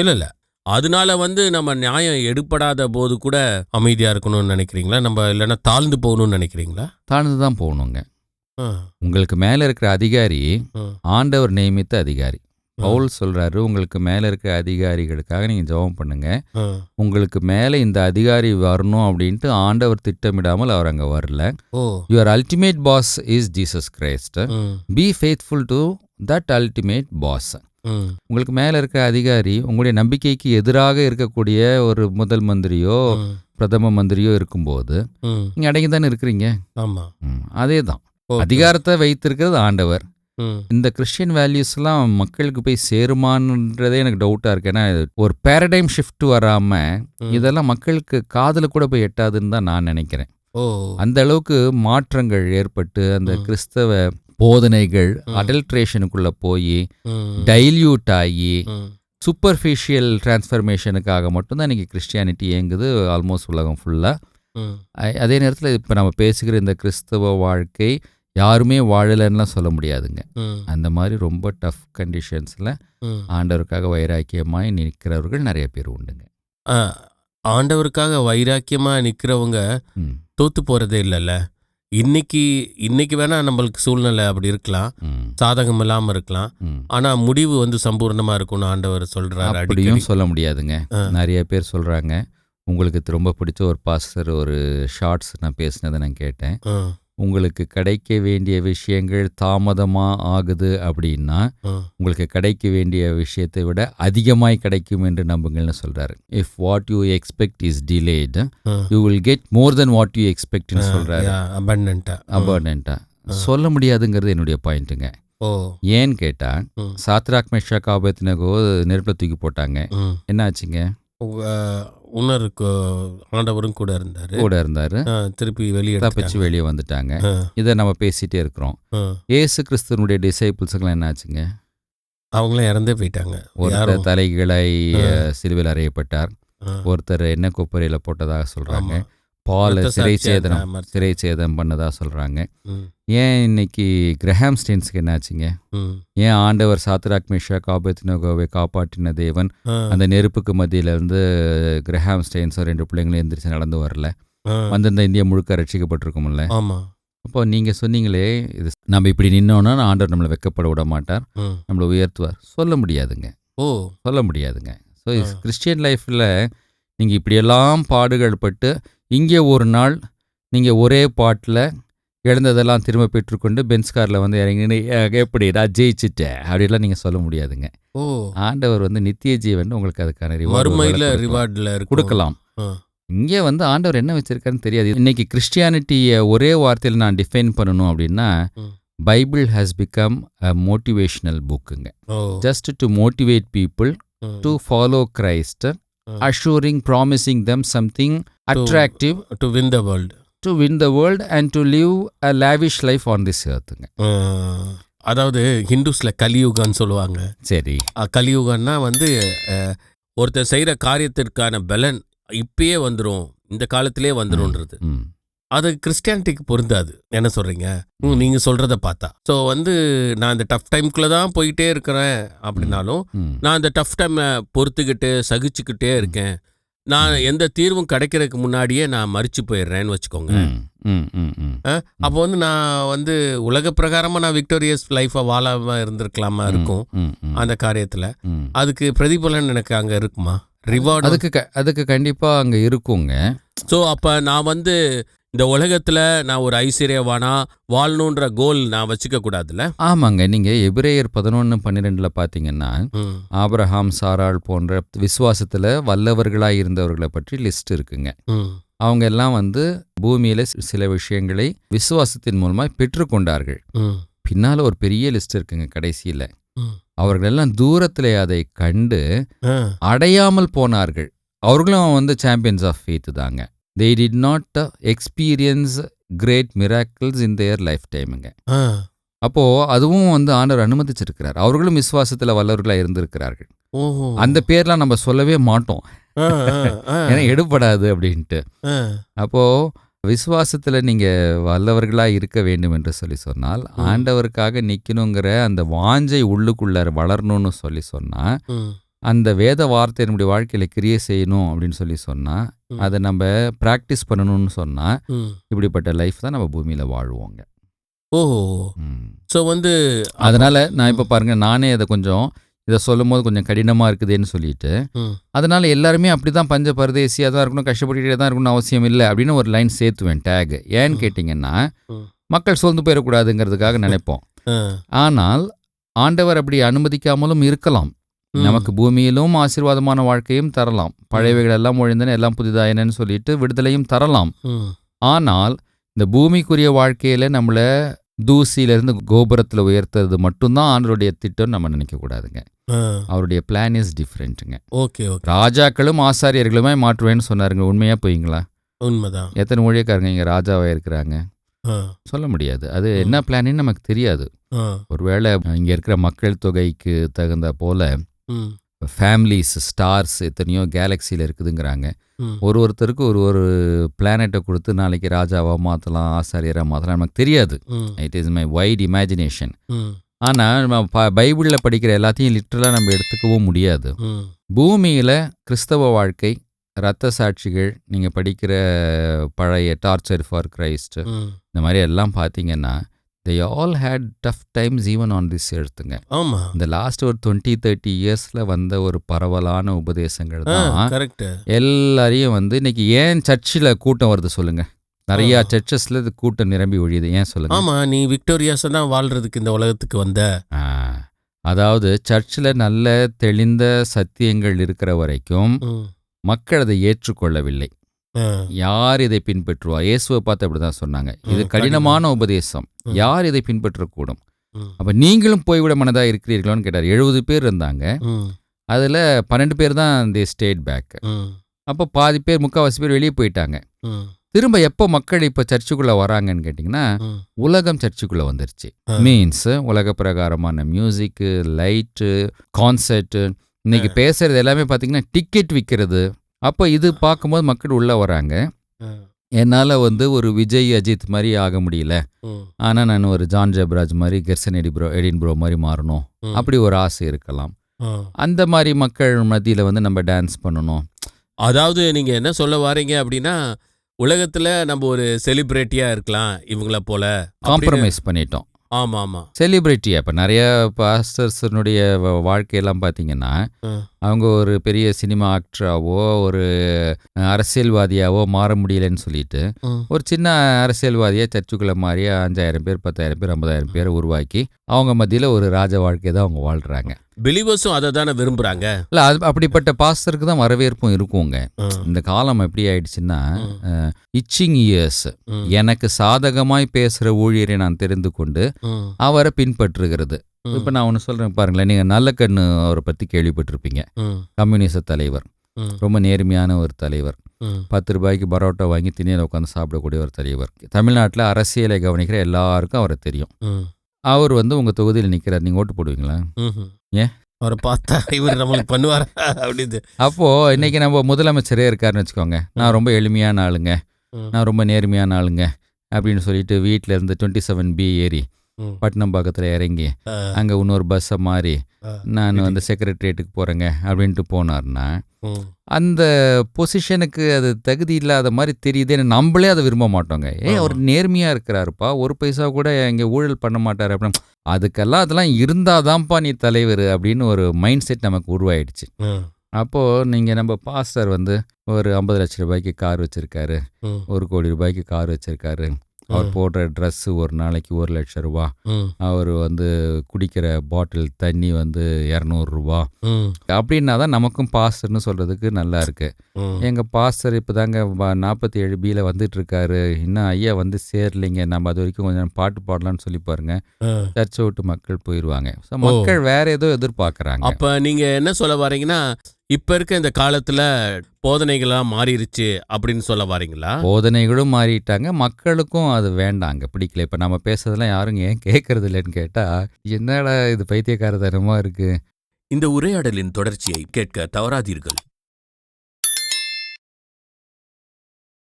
இல்ல இல்ல அதனால வந்து நம்ம நியாயம் எடுப்படாத போது கூட அமைதியா இருக்கணும்னு நினைக்கிறீங்களா? நம்ம இல்லைன்னா தாழ்ந்து போகணும்னு நினைக்கிறீங்களா? தாழ்ந்து தான் போகணுங்க. உங்களுக்கு மேலே இருக்கிற அதிகாரி ஆண்டவர் நியமித்த அதிகாரி. பவுல் சொல்றாரு உங்களுக்கு மேலே இருக்கிற அதிகாரிகளுக்காக நீங்கள் ஜெபம் பண்ணுங்க. உங்களுக்கு மேலே இந்த அதிகாரி வரணும் அப்படின்ட்டு ஆண்டவர் திட்டமிடாமல் அவர் அங்கே வரல. Your ultimate boss is Jesus Christ be faithful to that ultimate boss உங்களுக்கு மேலே இருக்க அதிகாரி உங்களுடைய நம்பிக்கைக்கு எதிராக இருக்கக்கூடிய ஒரு முதல் மந்திரியோ பிரதம மந்திரியோ இருக்கும்போது நீங்கள் அடங்கி தானே இருக்கிறீங்க? ஆமா. அதே தான். அதிகாரத்தை வைத்திருக்கிறது ஆண்டவர். இந்த கிறிஸ்டியன் வேல்யூஸ்லாம் மக்களுக்கு போய் சேருமான்றதே எனக்கு டவுட்டாக இருக்கு. ஏன்னா ஒரு பேரடைம் ஷிஃப்ட் வராமல் ம். இதெல்லாம் மக்களுக்கு காதில் கூட போய் எட்டாதுன்னு தான் நான் நினைக்கிறேன். அந்த அளவுக்கு மாற்றங்கள் ஏற்பட்டு அந்த. கிறிஸ்தவ போதனைகள். அடல்ட்ரேஷனுக்குள்ளே போய் டைல்யூட் ஆகி சூப்பர்ஃபிஷியல் டிரான்ஸ்ஃபர்மேஷனுக்காக மட்டும்தான் இன்றைக்கி கிறிஸ்டியானிட்டி இயங்குது ஆல்மோஸ்ட் உலகம் ஃபுல்லாக அதே நேரத்தில் இப்போ நம்ம பேசுகிற இந்த கிறிஸ்தவ வாழ்க்கை யாருமே வாழலைன்னுலாம் சொல்ல முடியாதுங்க. அந்த மாதிரி ரொம்ப டஃப் கண்டிஷன்ஸில். ஆண்டவருக்காக வைராக்கியமாய் நிற்கிறவர்கள் நிறைய பேர் உண்டுங்க. ஆண்டவருக்காக வைராக்கியமா நிக்கிறவங்க ம். தோத்து போறதே இல்லைல்ல. இன்னைக்கு இன்னைக்கு வேணா நம்மளுக்கு சூழ்நிலை அப்படி இருக்கலாம். சாதகம் இல்லாம இருக்கலாம். ஆனா முடிவு வந்து சம்பூர்ணமா இருக்கும்னு ஆண்டவர் சொல்றாரு அப்படியும் சொல்ல முடியாதுங்க. நிறைய பேர் சொல்கிறாங்க உங்களுக்கு ரொம்ப பிடிச்ச ஒரு பாஸ்டர் ஒரு ஷார்ட்ஸ் நான் பேசினதை நான் கேட்டேன். உங்களுக்கு கிடைக்க வேண்டிய விஷயங்கள் தாமதமாக ஆகுது அப்படின்னா உங்களுக்கு கிடைக்க வேண்டிய விஷயத்தை விட அதிகமாய் கிடைக்கும் என்று நம்புங்கள்னு சொல்கிறாரு if what you expect is delayed. You will get more then what you எக்ஸ்பெக்ட்னு சொல்கிறாரு ஆ. அபர்டண்ட்டாக சொல்ல முடியாதுங்கிறது என்னுடைய பாயிண்ட்டுங்க. ஓ. ஏன்னு கேட்டால். சாத்ராக் மெஷா காபத்தினகோ நெருப்பில் தூக்கி போட்டாங்க. என்ன ஆச்சுங்க உணருக்கு ஆண்டவரும் கூட இருந்தாரு. கூட இருந்தார். திருப்பி வெளியே தப்பிச்சு வெளியே வந்துட்டாங்க. இதை நம்ம பேசிகிட்டே இருக்கிறோம். ஏசு கிறிஸ்துவனுடைய டிசைபிள்ஸுக்கெல்லாம் என்ன ஆச்சுங்க அவங்களும் இறந்தே போயிட்டாங்க. ஒருத்தர். அஹ், சிலுவையில் அறையப்பட்டார். ஒருத்தர் என்ன கொப்பரையில் போட்டதாக சொல்கிறாங்க. பால் சிறை சேதனம் சிறை சேதம் பண்ணதாக சொல்கிறாங்க ஏன் இன்னைக்கு கிரஹாம் ஸ்டெயின்ஸ்க்கு என்ன ஆச்சுங்க ம். ஏன் ஆண்டவர் சாத்ராக் மிஷா காபத்தினகோவை காப்பாற்றின தேவன் அந்த நெருப்புக்கு மத்தியில இருந்து கிரஹாம் ஸ்டெயின்ஸும் ரெண்டு பிள்ளைங்களும் எந்திரிச்சு நடந்து வரல. வந்திருந்த இந்தியா முழுக்க ரட்சிக்கப்பட்டிருக்கும்ல. அப்போ நீங்கள் சொன்னீங்களே இது நம்ம இப்படி நின்னோன்னா ஆண்டவர் நம்மளை வெக்கப்பட விட மாட்டார். நம்மளை உயர்த்துவார். சொல்ல முடியாதுங்க. ஓ. சொல்ல முடியாதுங்க. ஸோ. கிறிஸ்டியன் லைஃப்பில் நீங்கள் இப்படியெல்லாம் பாடுகள் பட்டு இங்கே ஒரு நாள் நீங்கள் ஒரே பாட்டில் இழந்ததெல்லாம் திரும்ப பெற்றுக்கொண்டு பென்ஸ் காரில் வந்து இறங்கி எப்படி நான் ஜெயிச்சிட்டேன் அப்படிலாம் நீங்கள் சொல்ல முடியாதுங்க ஓ ஆண்டவர் வந்து நித்திய ஜீவன் உங்களுக்கு அதுக்கான. ரிவார்ட்ல கொடுக்கலாம். இங்கே வந்து ஆண்டவர் என்ன வச்சிருக்காருன்னு தெரியாது இன்னைக்கு கிறிஸ்டியானிட்டியை ஒரே வார்த்தையில் நான் டிஃபைன் பண்ணணும் அப்படின்னா. Bible has become a motivational புக்குங்க just to motivate people. To follow Christ ம். assuring promising them attractive. To win the world to win the world and to live a lavish life on this earthங்க அதாவது ஹிந்துஸ்ல கலியுகான்னு சொல்லுவாங்க. சரி. அஹ், கலியுகம்னா வந்து ஒருத்தர் செய்யற காரியத்திற்கான பலன் இப்பயே வந்துரும். இந்த காலத்திலே வந்துரும்ன்றது. ம் அது கிறிஸ்டியானிட்டிக்கு பொருந்தாது. என்ன சொல்றீங்க? ம், நீங்க சொல்றத பார்த்தா. ஸோ வந்து நான் இந்த டஃப் டைம்குள்ள தான் போயிட்டே இருக்கிறேன் அப்படின்னாலும் நான் இந்த டஃப் டைமை பொறுத்துக்கிட்டு சகிச்சுக்கிட்டே இருக்கேன். நான் எந்த தீர்வும் கிடைக்கிறதுக்கு முன்னாடியே நான் மறிச்சு போயிடுறேன்னு வச்சுக்கோங்க. அப்போ வந்து நான் வந்து உலக பிரகாரமா நான் விக்டோரியஸ் லைஃபை வாழாம இருந்திருக்கலாமா இருக்கும் அந்த காரியத்துல. அதுக்கு பிரதிபலன் எனக்கு அங்க இருக்குமா? ரிவார்டு அதுக்கு அதுக்கு கண்டிப்பாக அங்கே இருக்குங்க. ஸோ அப்ப நான் வந்து இந்த உலகத்துல நான் ஒரு ஐஸ்வர்யவானா வாழணுன்ற கோல் நான் வச்சுக்க கூடாதுல்ல? ஆமாங்க. நீங்கள் எபிரேயர் பதினொன்று பன்னிரெண்டில் பார்த்தீங்கன்னா ம், ஆபிரகாம் சாராள் போன்ற விசுவாசத்தில் வல்லவர்களாக இருந்தவர்களை பற்றி லிஸ்ட் இருக்குங்க. அவங்க எல்லாம் வந்து பூமியில சில விஷயங்களை விசுவாசத்தின் மூலமாக பெற்றுக்கொண்டார்கள். பின்னால ஒரு பெரிய லிஸ்ட் இருக்குங்க கடைசியில. அவர்கள் எல்லாம் தூரத்திலே அதை கண்டு அடையாமல் போனார்கள். அவர்களும் வந்து சாம்பியன்ஸ் ஆஃப் ஃபெய்த் தாங்க. They did not experience great miracles in their life டைமுங்க ஆ, அப்போ அதுவும் வந்து ஆண்டவர் அனுமதிச்சிருக்கிறார். அவர்களும் விசுவாசத்துல வல்லவர்களாக இருந்திருக்கிறார்கள். அந்த பேர்லாம் நம்ம சொல்லவே மாட்டோம். ஏன்னா எடுபடாது அப்படின்ட்டு. ஆ, அப்போ விசுவாசத்துல நீங்க வல்லவர்களா இருக்க வேண்டும் என்று சொல்லி சொன்னால் ஆண்டவருக்காக நிக்கணுங்கிற அந்த வாஞ்சை உள்ளுக்குள்ள வளரணும்னு சொல்லி சொன்னா ம், அந்த வேத வார்த்தை நம்முடைய வாழ்க்கையில கிரியை செய்யணும் அப்படின்னு சொல்லி சொன்னா ம். அதை நம்ம பிராக்டிஸ் பண்ணணும்னு சொன்னா ம். இப்படிப்பட்ட லைஃப் தான் நம்ம பூமியில வாழ்வோங்க ஓ. ஸோ வந்து அதனால நான் இப்போ பாருங்க நானே அதை கொஞ்சம் இதை சொல்லும் போது கொஞ்சம் கடினமா இருக்குதேன்னு சொல்லிட்டு. அதனால எல்லாருமே அப்படிதான் பஞ்ச பரதேசியாக தான் இருக்கணும் கஷ்டப்பட்டுட்டே தான் இருக்கணும்னு அவசியம் இல்லை அப்படின்னு ஒரு லைன் சேர்த்துவேன் டேக் ஏன்னு. கேட்டிங்கன்னா. மக்கள் சோர்ந்து போயிடக்கூடாதுங்கிறதுக்காக நினைப்போம் ஆனால் ஆண்டவர் அப்படி அனுமதிக்காமலும் இருக்கலாம். நமக்கு பூமியிலும் ஆசீர்வாதமான வாழ்க்கையும் தரலாம். பழையவைகள் எல்லாம் ஒழிந்தன எல்லாம் புதிதாயினன்னு சொல்லிட்டு விடுதலையும் தரலாம். ஆனால் இந்த பூமிக்குரிய வாழ்க்கையில நம்மள தூசியிலிருந்து கோபுரத்தில் உயர்த்துறது மட்டும்தான் ஆண்டருடைய திட்டம் நம்ம நினைக்கக்கூடாதுங்க அவருடைய பிளான் இஸ் டிஃப்ரெண்ட்டுங்க ஓகே ராஜாக்களும் ஆசாரியர்களுமே மாற்றுவேன்னு சொன்னாருங்க. உண்மையா போயிங்களா? உண்மைதான். எத்தனை ஊழியக்காரங்க இங்கே ராஜாவாக இருக்கிறாங்க? சொல்ல முடியாது. அது என்ன பிளான்னு நமக்கு தெரியாது. ஒருவேளை இங்கே இருக்கிற மக்கள் தொகைக்கு தகுந்த போல ஃபேமிலிஸ் ஸ்டார்ஸ் எத்தனையோ கேலக்சியில் இருக்குதுங்கிறாங்க. ஒரு ஒருத்தருக்கு ஒரு ஒரு பிளானட்டை கொடுத்து நாளைக்கு ராஜாவாக மாற்றலாம் ஆசாரியராக மாற்றலாம் நமக்கு தெரியாது. It is my wide imagination ஆனால் நம்ம பைபிளில் படிக்கிற எல்லாத்தையும் லிட்டரலாக நம்ம எடுத்துக்கவும் முடியாது. பூமியில் கிறிஸ்தவ வாழ்க்கை இரத்த சாட்சிகள் நீங்கள் படிக்கிற பழைய டார்ச்சர் ஃபார் கிரைஸ்ட். இந்த மாதிரி எல்லாம் பார்த்தீங்கன்னா they all had tough times even on this எடுத்துங்க ஆமா. இந்த லாஸ்ட் ஒரு டுவெண்ட்டி தேர்ட்டி இயர்ஸில் வந்த ஒரு பரவலான உபதேசங்கள் தான். கரெக்ட் எல்லாரையும் வந்து இன்னைக்கு ஏன் சர்ச்சில் கூட்டம் வருது சொல்லுங்க. நிறைய. சர்ச்சஸ்ல கூட்டம் நிரம்பி ஒழியுது ஏன் சொல்லுங்க? ஆமா நீ விக்டோரியாஸா தான் வாழ்றதுக்கு இந்த உலகத்துக்கு வந்த. அதாவது சர்ச்சில் நல்ல தெளிந்த சத்தியங்கள் இருக்கிற வரைக்கும் மக்கள் அதை ஏற்றுக்கொள்ளவில்லை. யார் இதை பின்பற்றுவா இயேசுவை பார்த்து அப்படிதான் சொன்னாங்க. இது கடினமான கடினம். உபதேசம். யார் இதை பின்பற்றக்கூடும்? அப்ப நீங்களும் போய்விட மனதா இருக்கிறீர்களோன்னு கேட்டார். எழுபது பேர் இருந்தாங்க. அதுல பன்னெண்டு பேர் தான் தி ஸ்டேட் பேக் அப்போ பாதி பேர் முக்கால்வாசி பேர் வெளியே போயிட்டாங்க. திரும்ப எப்போ மக்கள் இப்போ சர்ச்சுக்குள்ள வராங்கன்னு கேட்டிங்கன்னா. உலகம் சர்ச்சுக்குள்ள வந்துருச்சு. மீன்ஸ் உலக பிரகாரமான மியூசிக்கு லைட்டு கான்சர்ட்டு இன்னைக்கு. பேசுறது எல்லாமே பார்த்தீங்கன்னா டிக்கெட் விற்கிறது அப்போ இது பார்க்கும்போது மக்கள் உள்ள வராங்க. என்னால் வந்து ஒரு விஜய் அஜித் மாதிரி ஆக முடியல. ஆனால் நான் ஒரு ஜான் ஜெபராஜ் மாதிரி கெர்சன் எடி ப்ரோ எடின் ப்ரோ மாதிரி மாறணும். அப்படி ஒரு ஆசை இருக்கலாம். அந்த மாதிரி மக்கள் மத்தியில் வந்து நம்ம டான்ஸ் பண்ணணும். அதாவது நீங்க என்ன சொல்ல வாரீங்க அப்படின்னா உலகத்துல நம்ம ஒரு செலிபிரிட்டியா இருக்கலாம் இவங்கள போல காம்ப்ரமைஸ் பண்ணிட்டோம். ஆமா ஆமா செலிபிரிட்டி அப்போ நிறைய பாஸ்டர்ஸனுடைய வாழ்க்கையெல்லாம் பார்த்தீங்கன்னா. அவங்க ஒரு பெரிய சினிமா ஆக்டராவோ ஒரு அரசியல்வாதியாவோ மாற முடியலன்னு சொல்லிட்டு ஒரு சின்ன அரசியல்வாதியா சர்ச்சுக்குள்ள மாறி அஞ்சாயிரம் பேர் பத்தாயிரம் பேர் ஐம்பதாயிரம் பேரை உருவாக்கி அவங்க மத்தியில் ஒரு ராஜ வாழ்க்கை தான் அவங்க வாழ்றாங்க. பிலீவர்ஸும் அதை தானே விரும்புறாங்க? இல்லை அது அப்படிப்பட்ட பாஸ்டருக்கு தான் வரவேற்பும் இருக்குங்க. இந்த காலம் எப்படி ஆயிடுச்சுன்னா. இச்சிங் இயர்ஸ் எனக்கு சாதகமாய் பேசுகிற ஊழியரை நான் தெரிந்து கொண்டு அவரை பின்பற்றுகிறது. இப்போ நான் ஒன்று சொல்கிறேன் பாருங்களேன். நீங்கள் நல்ல கண்ணு அவரை பற்றி கேள்விப்பட்டிருப்பீங்க. கம்யூனிச தலைவர். ரொம்ப நேர்மையான ஒரு தலைவர். பத்து ரூபாய்க்கு பரோட்டா வாங்கி திண்ணையில் உட்காந்து சாப்பிடக்கூடிய ஒரு தலைவர். தமிழ்நாட்டில் அரசியலை கவனிக்கிற எல்லாருக்கும் அவரை தெரியும். அவர் வந்து உங்கள் தொகுதியில் நிற்கிறார் நீங்கள் ஓட்டு போடுவீங்களா. ஏன்? அவரை பார்த்தா இவர் நம்மளுக்கு பண்ணுவார் அப்படின்னு அப்போது இன்னைக்கு நம்ம முதலமைச்சரே இருக்காருன்னு வச்சுக்கோங்க. நான் ரொம்ப எளிமையான ஆளுங்க. நான் ரொம்ப நேர்மையான ஆளுங்க. அப்படின்னு சொல்லிட்டு வீட்டில் இருந்து டுவெண்ட்டி செவன் பி ஏறி பட்டினம் பக்கத்தில் இறங்கி அங்கே இன்னொரு பஸ்ஸை மாறி நான் வந்து செக்ரட்டரியேட்டுக்கு போகிறேங்க அப்படின்ட்டு போனார்னா அந்த பொசிஷனுக்கு அது தகுதி இல்லாத மாதிரி தெரியுதுன்னு நம்மளே அதை விரும்ப மாட்டோங்க. ஏ அவர் நேர்மையாக இருக்கிறாருப்பா ஒரு பைசா கூட இங்கே ஊழல் பண்ண மாட்டார் அப்படின்னு அதுக்கெல்லாம் அதெல்லாம் இருந்தாதான்ப்பா நீ தலைவர் அப்படின்னு ஒரு மைண்ட் செட் நமக்கு உருவாயிடுச்சு. அப்போது நீங்கள் நம்ம பாஸ்டர் வந்து ஒரு ஐம்பது லட்ச ரூபாய்க்கு கார் வச்சுருக்காரு ஒரு கோடி ரூபாய்க்கு கார் வச்சுருக்காரு அவர் போடுற ட்ரெஸ்ஸு ஒரு நாளைக்கு ஒரு லட்ச ரூபா. அவர் வந்து குடிக்கிற பாட்டில் தண்ணி வந்து இரநூறுபா அப்படின்னா தான் நமக்கும் பாஸ்டர்னு சொல்கிறதுக்கு நல்லா இருக்கு. எங்கள் பாஸ்டர் இப்போ தாங்க நாற்பத்தி ஏழு பியில் வந்துட்டு இருக்காரு. இன்னும் ஐயா வந்து சேரலைங்க. நம்ம அது வரைக்கும் கொஞ்சம் பாட்டு பாடலாம்னு சொல்லி பாருங்க. சர்ச்சை விட்டு மக்கள் போயிடுவாங்க ஸோ மக்கள் வேற ஏதோ எதிர்பார்க்குறாங்க. அப்ப நீங்க என்ன சொல்ல வாரீங்கன்னா இப்ப இருக்க இந்த காலத்துல போதனைகள்லாம் மாறிடுச்சு அப்படின்னு சொல்ல வாரீங்களா? போதனைகளும் மாறிட்டாங்க. மக்களுக்கும் அது வேண்டாங்க. பிடிக்கல. இப்போ நம்ம பேசுறதெல்லாம் யாரும் ஏன் கேட்கறது இல்லைன்னு கேட்டால் என்னடா இது பைத்தியக்காரத்தனமாக இருக்குது இந்த உரையாடலின் தொடர்ச்சியை கேட்க தவறாதீர்கள்.